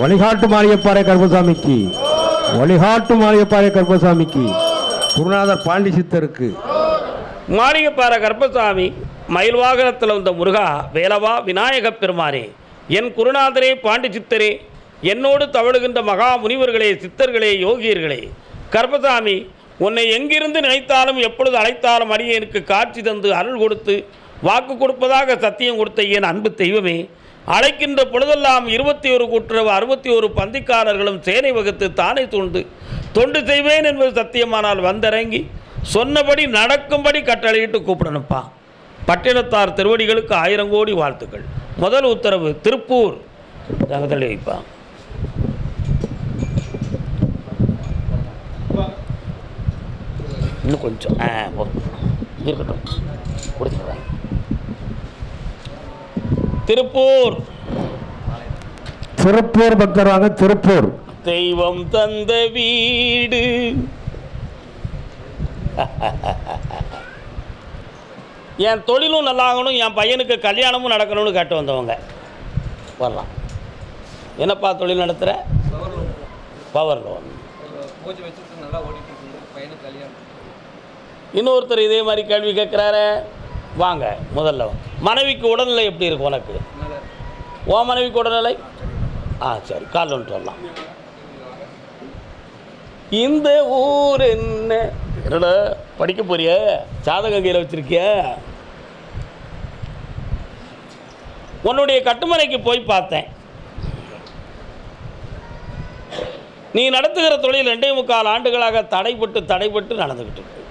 வழிகாட்டு மாரியப்பாறை கருப்பசாமிக்கு. வழிகாட்டு மாரியப்பாறை கருப்பசாமிக்கு. குருநாதர் பாண்டி சித்தருக்கு. மாரியப்பாறை கருப்பசாமி மயில் வாகனத்தில் வந்த முருகா வேலவா விநாயகப் பெருமானே என் குருநாதரே பாண்டி சித்தரே என்னோடு தவழுகின்ற மகா முனிவர்களே சித்தர்களே யோகியர்களே கருப்பசாமி உன்னை எங்கிருந்து நினைத்தாலும் எப்பொழுது அழைத்தாலும் அடியேனுக்கு காட்சி தந்து அருள் கொடுத்து வாக்கு கொடுப்பதாக சத்தியம் கொடுத்த என் அன்பு தெய்வமே அழைக்கின்ற பொழுதெல்லாம் இருபத்தி ஒரு கூட்டுறவு அறுபத்தி ஒரு பந்திக்காரர்களும் சேனை வகுத்து தானே தொண்டு. தொண்டு செய்வேன் என்பது சத்தியமானால் வந்திறங்கி சொன்னபடி நடக்கும்படி கட்டளையிட்டு கூப்பிடணும்ப்பா. பட்டினத்தார் திருவடிகளுக்கு ஆயிரம் கோடி வாழ்த்துக்கள். முதல் உத்தரவு திருப்பூர். தகதளி வைப்பான் இன்னும் கொஞ்சம் ஆ இருக்கட்டும். கொடுத்துட்றேன் திருப்பூர். திருப்பூர் பக்தர் வாங்க திருப்பூர். தெய்வம் தந்த வீடு. என் தொழிலும் நல்லாகணும் என் பையனுக்கு கல்யாணமும் நடக்கணும்னு கேட்டு வந்தவங்க. வரலாம். என்னப்பா தொழில் நடத்துகிற பவர் லோன் இன்னொருத்தர் இதே மாதிரி கேள்வி கேட்குறாரு வாங்க முதல்ல மனைவிக்கு உடல்நிலை எப்படி இருக்கு உனக்கு? ஓ மனைவிக்கு உடல்நிலை? ஆ சரி கால் ஒன்று வரலாம். இந்த ஊர் என்ன? என்னடா படிக்க போறிய? சாதக கையில் வச்சிருக்கிய? உன்னுடைய கட்டுமனைக்கு போய் பார்த்தேன். நீ நடத்துகிற தொழில் ரெண்டே முக்கால் ஆண்டுகளாக தடைப்பட்டு தடைப்பட்டு நடந்துக்கிட்டு இருக்கு.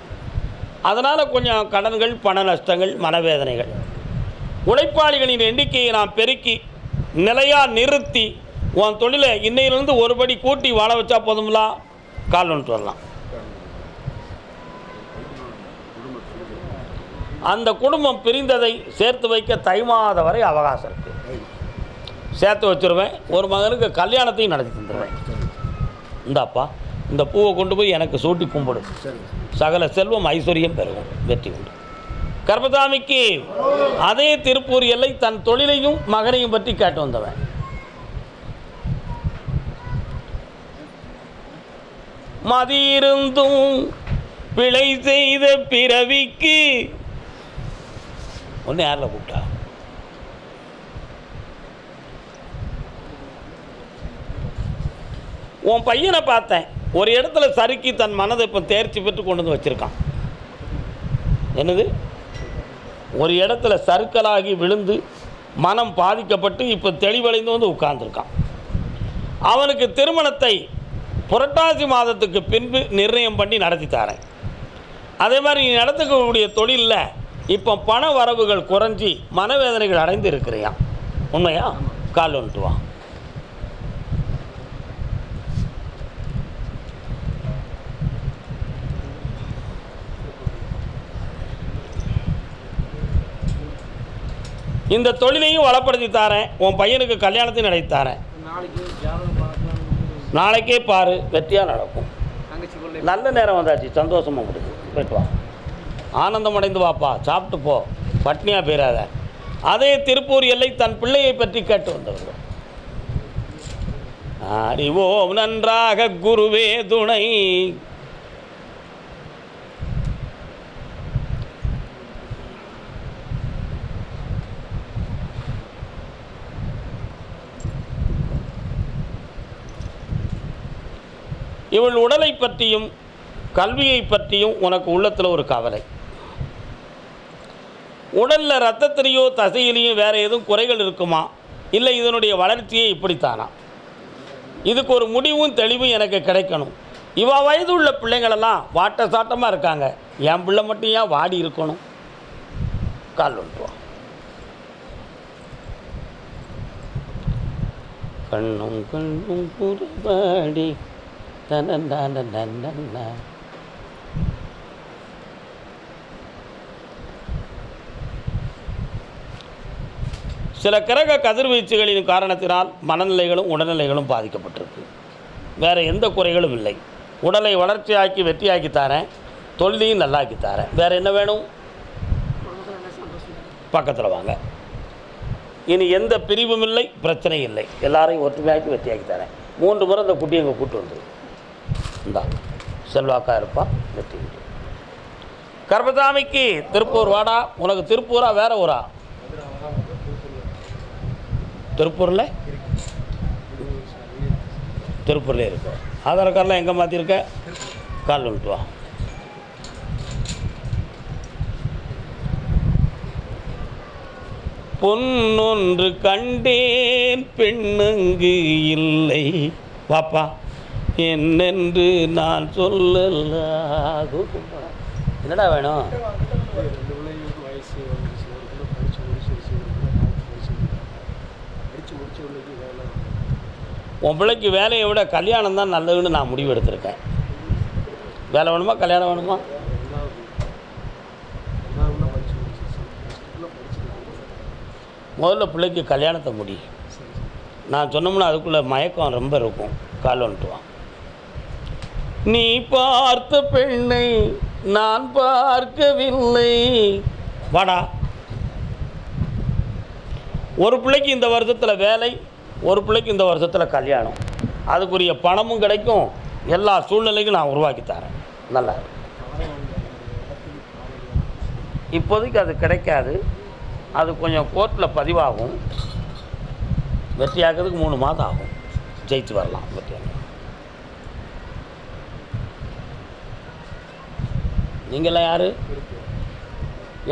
அதனால் கொஞ்சம் கடன்கள் பண நஷ்டங்கள் மனவேதனைகள். உழைப்பாளிகளின் எண்ணிக்கையை நாம் பெருக்கி நிலையாக நிறுத்தி உன் தொழிலை இன்றைலிருந்து ஒரு படி கூட்டி வாழ வச்சா போதும்லா? கால் ஒன்று வரலாம். அந்த குடும்பம் பிரிந்ததை சேர்த்து வைக்க தை மாத வரை அவகாசம் இருக்குது சேர்த்து வச்சிருவேன். ஒரு மகனுக்கு கல்யாணத்தையும் நடத்தி தந்துடுவேன் இந்தாப்பா இந்த பூவை கொண்டு போய் எனக்கு சூட்டி கும்பிடு. சகல செல்வம் ஐஸ்வர்யம் பெருகும் வெற்றி உண்டு. கர்மசாமிக்கு அதே திருப்பூர் எல்லை தன் தொழிலையும் மகனையும் பற்றி கேட்டு வந்தவன். மதியிருந்தும் பிழை செய்த பிறவிக்கு ஒன்று யாரில் கூப்பிட்டா? உன் பையனை பார்த்தேன். ஒரு இடத்துல சறுக்கி தன் மனதை இப்போ தேர்ச்சி பெற்று கொண்டு வந்து வச்சுருக்கான். என்னது? ஒரு இடத்துல சறுக்கலாகி விழுந்து மனம் பாதிக்கப்பட்டு இப்போ தெளிவடைந்து வந்து உட்கார்ந்துருக்கான். அவனுக்கு திருமணத்தை புரட்டாசி மாதத்துக்கு பின்பு நிர்ணயம் பண்ணி நடத்தி தரேன். அதே மாதிரி நீ நடத்துக்கக்கூடிய தொழிலில் இப்போ பண வரவுகள் குறைஞ்சி மனவேதனைகள் அடைந்து இருக்கிறியான் உண்மையா? கால் வந்துட்டு வா. இந்த தொழிலையும் வளப்படுத்தி தாரேன். உன் பையனுக்கு கல்யாணத்தையும் நடத்தி தாரேன். நாளைக்கு பாரு வெற்றியாக நடக்கும். நல்ல நேரம் வந்தாச்சு சந்தோஷமாக முடிஞ்சு போயிட்டு வா. ஆனந்தம் அடைந்து வாப்பா சாப்பிட்டு போ. பட்னியாக போயிடாத அதே திருப்பூர் எல்லை தன் பிள்ளையை பற்றி கேட்டு வந்தவர்கள். அறிவோம் நன்றாக குருவே துணை. இவள் உடலை பற்றியும் கல்வியை பற்றியும் உனக்கு உள்ளத்தில் ஒரு கவலை. உடலில் ரத்தத்திலேயோ தசையிலேயோ வேறு எதுவும் குறைகள் இருக்குமா? இல்லை இதனுடைய வளர்ச்சியே இப்படித்தானா? இதுக்கு ஒரு முடிவும் தெளிவும் எனக்கு கிடைக்கணும். இவ வயது உள்ள பிள்ளைங்களெல்லாம் வாட்ட சாட்டமாக இருக்காங்க. என் பிள்ளை மட்டும் ஏன் வாடி இருக்கணும்? கால் வந்துட்டுவான் கண்ணும் கண்ணும் புறபாடி தனந்தான சில கிரக கதிர்வீச்சுகளின் காரணத்தினால் மனநிலைகளும் உடல்நிலைகளும் பாதிக்கப்பட்டிருக்கு. வேறு எந்த குறைகளும் இல்லை. உடலை வளர்ச்சியாக்கி வெற்றியாக்கி தரேன். தொழிலையும் நல்லாக்கி தரேன். வேறு என்ன வேணும்? பக்கத்தில் வாங்க. இனி எந்த பிரிவும் இல்லை பிரச்சனையும் இல்லை. எல்லாரையும் ஒற்றுமையாக்கி வெற்றியாக்கி தரேன். மூன்று முறை அந்த குட்டியை இங்கே கூட்டு வந்துடும் இந்தா செல்வாக்கா இருப்பான் வெற்றி உண்டு. கர்பசாமிக்கு திருப்பூர் வாடா. உனக்கு திருப்பூரா வேற ஊரா? திருப்பூரில்? திருப்பூர்லேயே இருக்கு. ஆதார் கார்டெலாம் எங்கே மாற்றிருக்க கால் வந்துட்டு வா. பொன்னொன்று கண்டேன் பெண்ணங்கு இல்லை. பாப்பா என்னென்று நான் சொல்லலாகும். என்னடா வேணும்? உன் பிள்ளைக்கு வேலையை விட கல்யாணம் தான் நல்லதுன்னு நான் முடிவு எடுத்திருக்கேன் வேலை வேணுமா? கல்யாணம் வேணுமா? முதல்ல பிள்ளைக்கு கல்யாணத்தை முடி. நான் சொன்னோம்னா அதுக்குள்ளே மயக்கம் ரொம்ப இருக்கும். கால் வந்துட்டுவான் நீ பார்த்த பெண்ணை நான் பார்க்கவில்லை. வாடா. ஒரு பிள்ளைக்கு இந்த வருஷத்தில் வேலை ஒரு பிள்ளைக்கு இந்த வருஷத்தில் கல்யாணம். அதுக்குரிய பணமும் கிடைக்கும். எல்லா சூழ்நிலைக்கும் நான் உருவாக்கி தரேன். நல்லா இப்போதைக்கு அது கிடைக்காது. அது கொஞ்சம் கோர்ட்டில் பதிவாகும். வெற்றியாகிறதுக்கு மூணு மாதம் ஆகும். ஜெயிச்சு வரலாம். வெற்றியாக நீங்களாம் யார்?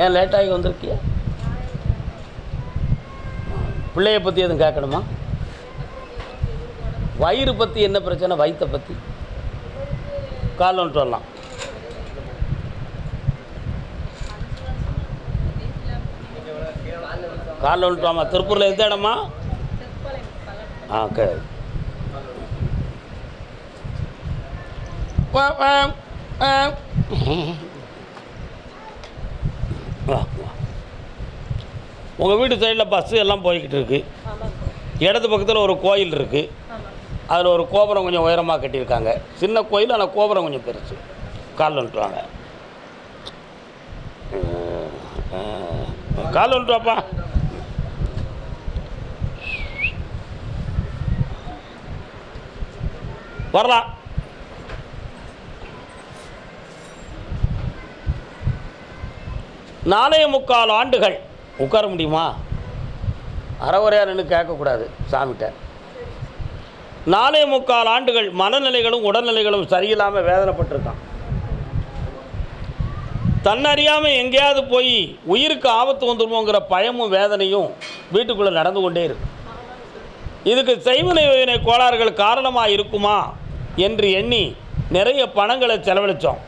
ஏன் லேட்டாகி வந்திருக்கிய? பிள்ளைய பற்றி எதுவும் கேட்கணுமா? வயிறு பற்றி என்ன பிரச்சனை? வயிற்றை பற்றி கால் வந்துட்டு வரலாம். கால் வந்துட்டு திருப்பூரில் எந்த இடமா? Okay. வா வா வா உங்கள் வீட்டு சைடில் பஸ்ஸு எல்லாம் போய்கிட்டு இருக்கு. இடது பக்கத்தில் ஒரு கோயில் இருக்குது அதில் ஒரு கோபுரம் கொஞ்சம் உயரமாக கட்டியிருக்காங்க. சின்ன கோயில் ஆனால் கோபுரம் கொஞ்சம் பெருசு. கால் வந்துட்டுவாங்க கால் வந்துட்டுவாப்பா வரலாம். நாலே முக்கால் ஆண்டுகள் உட்கார முடியுமா? அறவுரையாக நின்று கேட்கக்கூடாது சாமிகிட்ட. நாலே முக்கால் ஆண்டுகள் மனநிலைகளும் உடல்நிலைகளும் சரியில்லாமல் வேதனைப்பட்டிருக்கான். தன்னறியாமல் எங்கேயாவது போய் உயிருக்கு ஆபத்து வந்துருமோங்கிற பயமும் வேதனையும் வீட்டுக்குள்ளே நடந்து கொண்டே இருக்கு. இதுக்கு செய்வினை வினை கோளாறுகள் காரணமாக இருக்குமா என்று எண்ணி நிறைய பணங்களை செலவழித்தோம்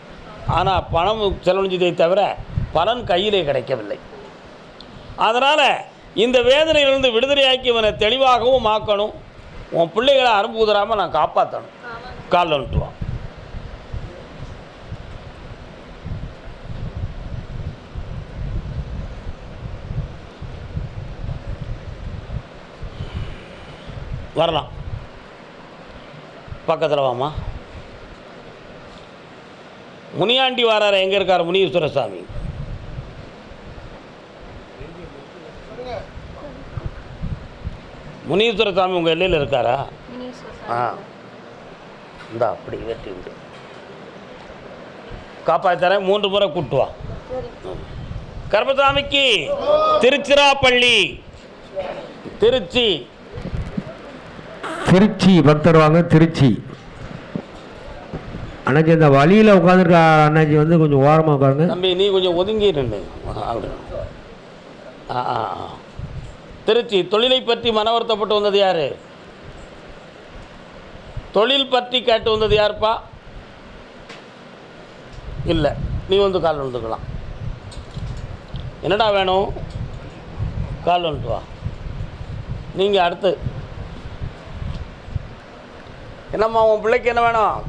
ஆனால் பணம் செலவழிஞ்சதை தவிர பலன் கையிலே கிடைக்கவில்லை. அதனால் இந்த வேதனையிலிருந்து விடுதலையாக்கி இவனை தெளிவாகவும் ஆக்கணும். உன் பிள்ளைகளை அனுப்புதராமல் நான் காப்பாற்றணும் காலில் வந்துட்டுவான் வரலாம். பக்கத்தில் வாமா முனியாண்டி வாரார் எங்கே இருக்கார்? முனீஸ்வர சாமி முனீஸ்வர சாமி உங்கள் எல்லையில் இருக்காரா? ஆ. இந்தா அப்படி வெட்டி விடு. காப்பாற்றுறேன் மூன்று முறை கூட்டு வா. கர்மசாமிக்கு திருச்சிராப்பள்ளி. திருச்சி. திருச்சி பக்தர் வாங்க திருச்சி. அண்ணாச்சி இந்த வழியில் உட்காந்துருக்க அண்ணாச்சி வந்து கொஞ்சம் ஓரமாக உட்காருங்க. தம்பி நீ கொஞ்சம் ஒதுங்கி நின்று ஆ ஆ ஆ. திருச்சி தொழிலை பற்றி மன வருத்தப்பட்டு வந்தது யார்? தொழில் பற்றி கேட்டு வந்தது யாருப்பா? இல்லை நீ வந்து கால் வந்துக்கலாம் என்னடா வேணும்? கால் வந்துட்டு வா. நீங்கள் அடுத்து. என்னம்மா உன் பிள்ளைக்கு என்ன வேணும்?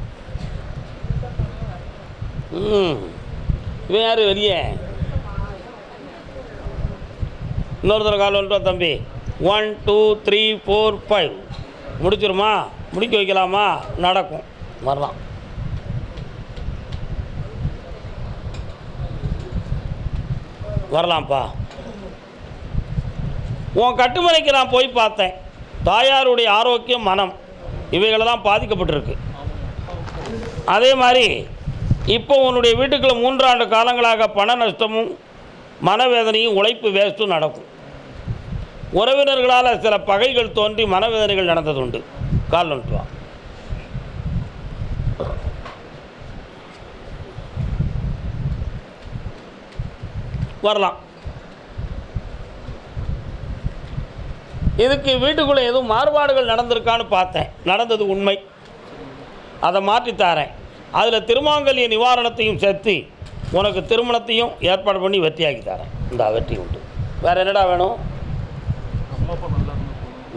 ம். இவன் யார் வெளியே? இன்னொரு தடவை கால் வந்துட்டு தம்பி. One two three four five முடிச்சிருமா முடிக்க வைக்கலாமா? நடக்கும். வரலாம். வரலாம்ப்பா. உன் கட்டுமனைக்கு நான் போய் பார்த்தேன். தாயாருடைய ஆரோக்கியம் மனம் இவைகளெல்லாம் பாதிக்கப்பட்டிருக்கு. அதே மாதிரி இப்போ உன்னுடைய வீட்டுக்குள்ள மூன்றாண்டு காலங்களாக பண நஷ்டமும் மனவேதனையும் உழைப்பு வேஸ்ட்டும் நடக்கும். உறவினர்களால் சில பகைகள் தோன்றி மனவேதனைகள் நடந்தது உண்டு கால் நோட்டுவா வரலாம். இதுக்கு வீட்டுக்குள்ளே எதுவும் மாறுபாடுகள் நடந்திருக்கான்னு பார்த்தேன். நடந்தது உண்மை. அதை மாற்றித்தாரேன் அதில் திருமாங்கல்ய நிவாரணத்தையும் சேர்த்து உனக்கு திருமணத்தையும் ஏற்பாடு பண்ணி வெற்றியாக்கி தரேன். இந்த வெற்றி உண்டு. வேறு என்னடா வேணும்?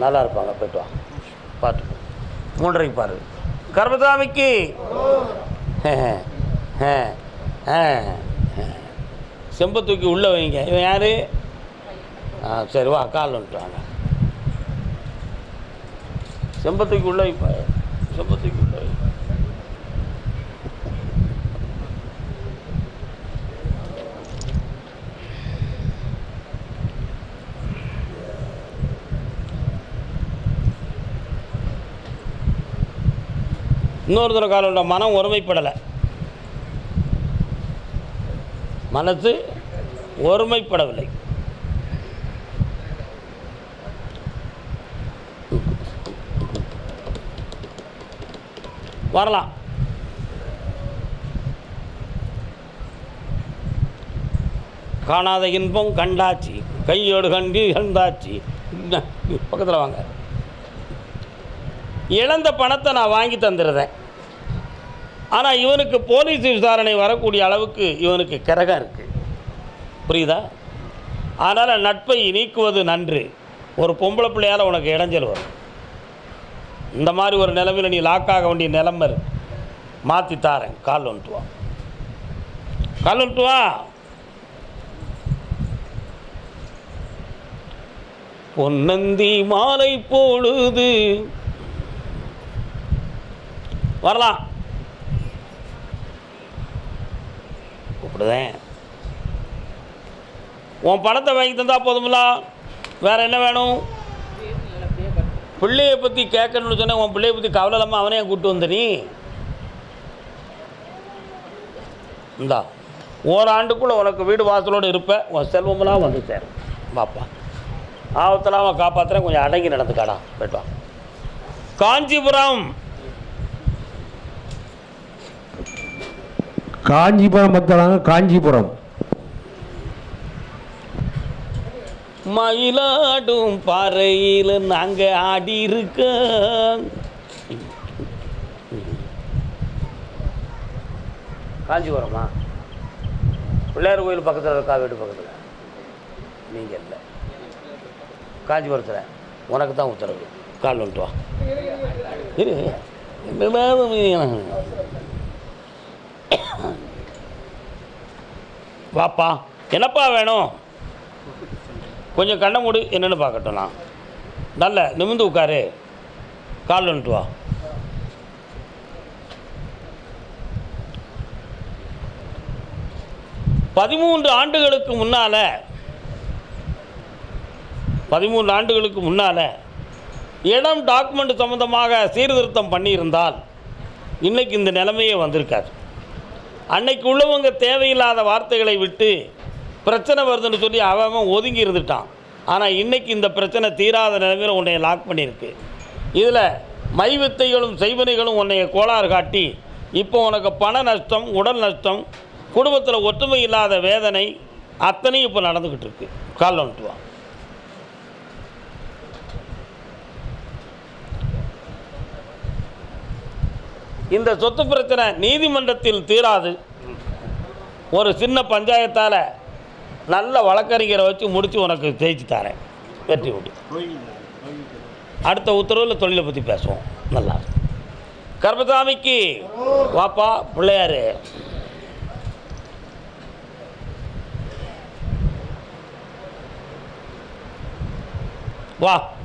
நல்லா இருப்பாங்க போய்ட்டு வா. பார்த்து மூன்றரைக்கு பாரு. கர்மசாமிக்கு செம்ப தூக்கி உள்ளே வைங்க. இவன் யார்? ஆ சரி வா கால் வந்துட்டு வாங்க. செம்பத்துக்கு தூக்கி உள்ளே வைப்பா. செம்பத்துக்கு தூக்கி உள்ளே இன்னொருத்தர் காலோட மனம் ஒருமைப்படலை. மனது ஒருமைப்படவில்லை. வரலாம். காணாத இன்பம் கண்டாச்சு. கையோடு கண்டி கண்டாச்சு பக்கத்தில் வாங்க. இழந்த பணத்தை நான் வாங்கி தந்துடுறேன். ஆனால் இவனுக்கு போலீஸ் விசாரணை வரக்கூடிய அளவுக்கு இவனுக்கு கிரகம் இருக்குது புரியுதா? அதனால் நட்பை நீக்குவது நன்று. ஒரு பொம்பளை பிள்ளையால் உனக்கு இடைஞ்சல் வரும். இந்த மாதிரி ஒரு நிலமையில் நீ லாக் ஆக வேண்டிய நிலைமை இருக்கு மாற்றி தாரேன். கால் வந்துட்டு வா. கால் வந்துட்டு வா. பொன்னந்தி மாலை பொழுது. வரலாம். அப்படிதான் உன் பணத்தை வாங்கி தந்தால் போதுமில்ல வேற என்ன வேணும்? பிள்ளைய பற்றி கேட்கணும்னு சொன்னேன். உன் பிள்ளைய பற்றி கவலை இல்லாமல் அவனே கூப்பிட்டு வந்த நீ. இந்தா ஓராண்டுக்குள்ளே உனக்கு வீடு வாசலோடு இருப்பேன் உன் செல்வமெல்லாம் வந்து சேரும். பாப்பா ஆபத்தெல்லாம் அவன் காப்பாற்றுறேன் கொஞ்சம் அடங்கி நடந்துக்காடா. போய்ட்டு காஞ்சிபுரம். காஞ்சிபுரம் பத்தலாங்க காஞ்சிபுரம். மயிலாடும் பாறையில் நாங்கள் ஆடி இருக்க காஞ்சிபுரமா? பிள்ளையார் கோயில் பக்கத்தில் இருக்கா வீடு பக்கத்தில்? நீங்கள் இல்லை. காஞ்சிபுரத்தில். உனக்கு தான் உத்தரவு. கால் வந்துட்டு வா. இரு. வாப்பா என்னப்பா வேணும்? கொஞ்சம் கண்ணை மூடு என்னென்னு பார்க்கட்டும் நான். நல்ல நிமிந்து உட்காரு. கால் வந்துட்டு வா. பதிமூன்று ஆண்டுகளுக்கு முன்னால் பதிமூன்று ஆண்டுகளுக்கு முன்னால் இடம் டாக்குமெண்ட் சம்மந்தமாக சீர்திருத்தம் பண்ணியிருந்தால் இன்றைக்கி இந்த நிலைமையே வந்திருக்காது. அன்னைக்கு உள்ளவங்க தேவையில்லாத வார்த்தைகளை விட்டு பிரச்சனை வருதுன்னு சொல்லி அவன் அவன் ஒதுங்கி இருந்துட்டான். ஆனால் இன்றைக்கி இந்த பிரச்சனை தீராத நிலைமையில் உன்னை லாக் பண்ணியிருக்கு. இதில் மை வித்தைகளும் செய்வனைகளும் உன்னைய கோளாறு காட்டி இப்போ உனக்கு பண நஷ்டம் உடல் நஷ்டம் குடும்பத்தில் ஒற்றுமை இல்லாத வேதனை அத்தனையும் இப்போ நடந்துக்கிட்டு இருக்கு. கால் வந்துட்டு இந்த சொத்து பிரச்சனை நீதிமன்றத்தில் தீராது. ஒரு சின்ன பஞ்சாயத்தால் நல்ல வழக்கறிஞரை வச்சு முடித்து உனக்கு ஜெயிச்சு தரேன். வெற்றி உண்டு. அடுத்த உத்தரவில் தொழிலை பற்றி பேசுவோம். நல்லா கர்மசாமிக்கு வாப்பா பிள்ளையார். வா.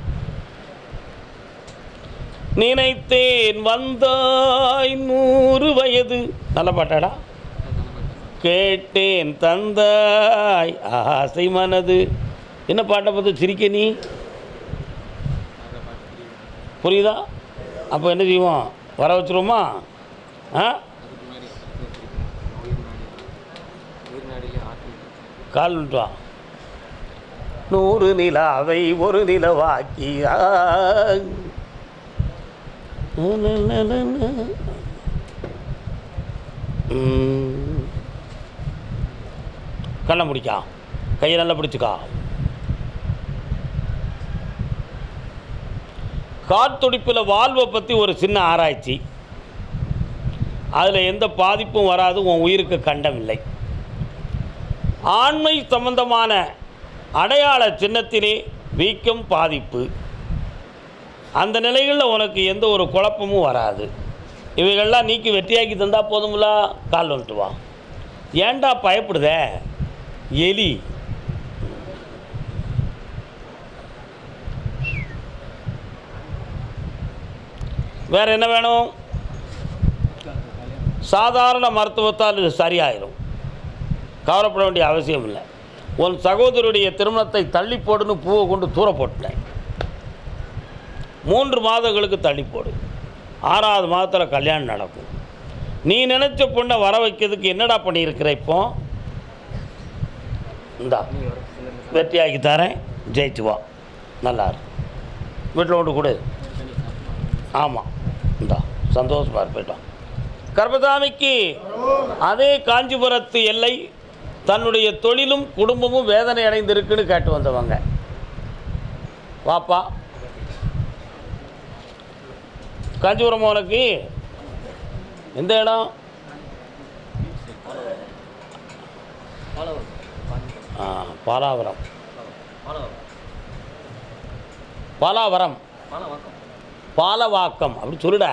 நினைத்தேன் வந்தாய் நூறு வயது. நல்ல பாட்டாடா. கேட்டேன் தந்தாய் ஆசை மனது. என்ன பாட்டை பார்த்து சிரிக்க நீ? புரியுதா? அப்போ என்ன செய்வோம்? வர வச்சுருவோமா? ஆ? கால் விட்டுவா நூறு நிலாவை ஒரு நிலவாக்கியா வாக்கியா கண்ணை பிடிக்கா கையை நல்லா பிடிச்சிக்கா. காத்துடிப்பில் வாழ்வை பற்றி ஒரு சின்ன ஆராய்ச்சி. அதில் எந்த பாதிப்பும் வராது உன் உயிருக்கு கண்டமில்லை ஆண்மை சம்பந்தமான அடையாள சின்னத்திலே வீக்கம் பாதிப்பு. அந்த நிலைகளில் உனக்கு எந்த ஒரு குழப்பமும் வராது. இவைகள்லாம் நீக்கி வெற்றியாக்கி தந்தா போதும்ல? கால் வந்துட்டு வா. ஏன்டா பயப்படுத? எலி. வேற என்ன வேணும்? சாதாரண மருத்துவத்தால் இது சரியாயிடும் கவலைப்பட வேண்டிய அவசியம் இல்லை உன் சகோதரருடைய திருமணத்தை தள்ளி போடுன்னு பூவை கொண்டு தூர போட்டேன் மூன்று மாதங்களுக்கு தள்ளி போடு. ஆறாவது மாதத்தில் கல்யாணம் நடக்கும். நீ நினச்ச பொண்ணை வர வைக்கிறதுக்கு என்னடா பண்ணியிருக்கிற இப்போ? இந்தா வெற்றியாக்கி தரேன். ஜெயிச்சு வா. நல்லா இருக்கும் வீட்டில் கொண்டு கொடு. ஆமாம் இந்தா சந்தோஷமாக இரு, கர்பதாமிக்கு கர்பசாமிக்கு அதே காஞ்சிபுரத்து எல்லை தன்னுடைய தொழிலும் குடும்பமும் வேதனை அடைந்திருக்குன்னு கேட்டு வந்தவங்க. வாப்பா. காஞ்சிபுரம் உனக்கு எந்த இடம்? ஆ பாலாவரம். பாலாவரம். பாலவாக்கம். அப்படி சொல்லுடா.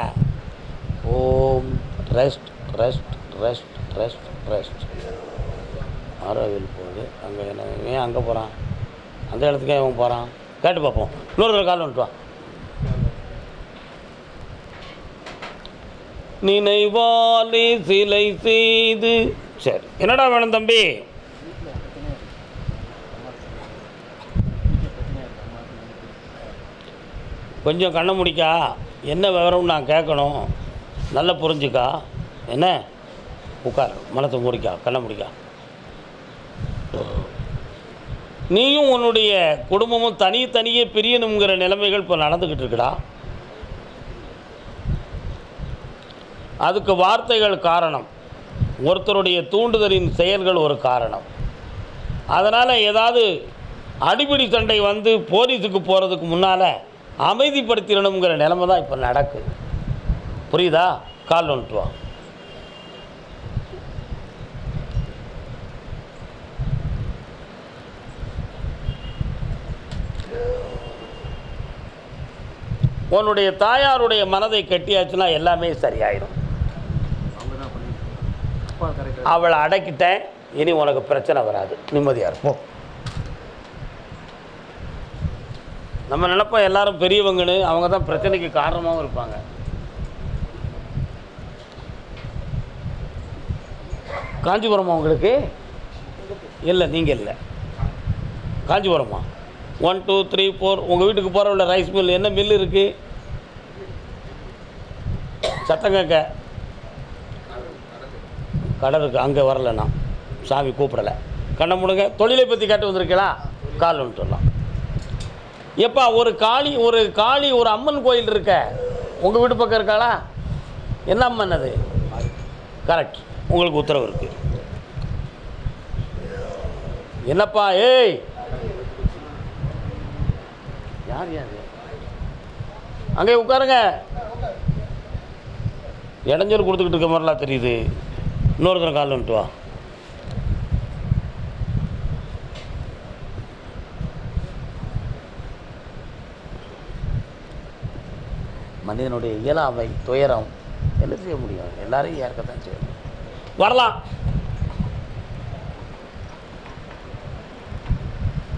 ஓம் rest rest rest rest rest. Auroville போகுது. அங்கே என்ன ஏன் அங்கே போகிறான் அந்த இடத்துக்கே இவன் போகிறான் கேட்டு பார்ப்போம். இன்னொரு கால் வந்துட்டு வா நினைவாலே சிலை செய்து. சரி என்னடா வேணும் தம்பி? கொஞ்சம் கண்ணை முடிக்கா. என்ன விவரம்னு நான் கேட்கணும்? நல்லா புரிஞ்சுக்கா. என்ன? உட்கார் மனத்தை முடிக்கா கண்ணை முடிக்கா. நீயும் உன்னுடைய குடும்பமும் தனித்தனியே பிரியணுங்கிற நிலைமைகள் இப்போ நடந்துக்கிட்டு இருக்குடா. அதுக்கு வார்த்தைகள் காரணம். ஒருத்தருடைய தூண்டுதலின் செயல்கள் ஒரு காரணம். அதனால் ஏதாவது அடிபிடி சண்டை வந்து போலீஸுக்கு போகிறதுக்கு முன்னால் அமைதிப்படுத்திடணுங்கிற நிலைமை தான் இப்போ நடக்குது புரியுதா? கால் வந்துட்டு வா. உன்னுடைய தாயாருடைய மனதை கட்டியாச்சுன்னா எல்லாமே சரியாயிடும் அவளை அடக்கிட்டேன். இனி உனக்கு பிரச்சனை வராது. நிம்மதியாக இருப்போம் நம்ம நினைப்போம் எல்லாரும் பெரியவங்கன்னு அவங்க தான் பிரச்சனைக்கு காரணமாகவும் இருப்பாங்க. காஞ்சிபுரமா உங்களுக்கு? இல்லை நீங்கள் இல்லை. காஞ்சிபுரமா? ஒன் டூ த்ரீ ஃபோர் உங்கள் வீட்டுக்கு போகிற உள்ள ரைஸ் மில் என்ன மில் இருக்குது சத்தம் கேட்க. கடை இருக்குது அங்கே வரல நான் சாமி கூப்பிடலை. கண்ணை முடுங்க. தொழிலை பற்றி கேட்டு வந்திருக்கீங்களா? கால் சொல்லலாம் எப்பா ஒரு காளி ஒரு காளி ஒரு அம்மன் கோயில் இருக்க? உங்கள் வீட்டு பக்கம் இருக்காளா? என்ன அம்மன் அது? கரெக்ட் உங்களுக்கு உத்தரவு இருக்கு. என்னப்பா ஏய்! யார் யார்? அங்கே உட்காருங்க. இடைஞ்சல் கொடுத்துக்கிட்டு இருக்க மாதிரிலாம் தெரியுது. இன்னொருத்தர கால் வந்துட்டு வா. மனிதனுடைய இயலாமை துயரம் என்ன செய்ய முடியும்? எல்லாரையும் ஏற்கத்தான் செய்யணும். வரலாம்.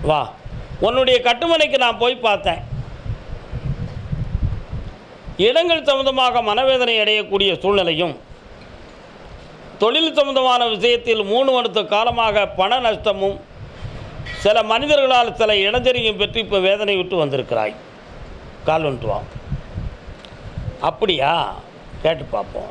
வா. உன்னுடைய கட்டுமனைக்கு நான் போய் பார்த்தேன். இடங்கள் சம்பந்தமாக மனவேதனை அடையக்கூடிய சூழ்நிலையும் தொழில் சம்பந்தமான விஷயத்தில் மூணு வருத்த காலமாக பண நஷ்டமும் சில மனிதர்களால் சில இடைஞ்சரியம் பெற்று இப்போ வேதனை விட்டு வந்திருக்கிறாய். கால் வந்துட்டு வா அப்படியா? கேட்டு பார்ப்போம்.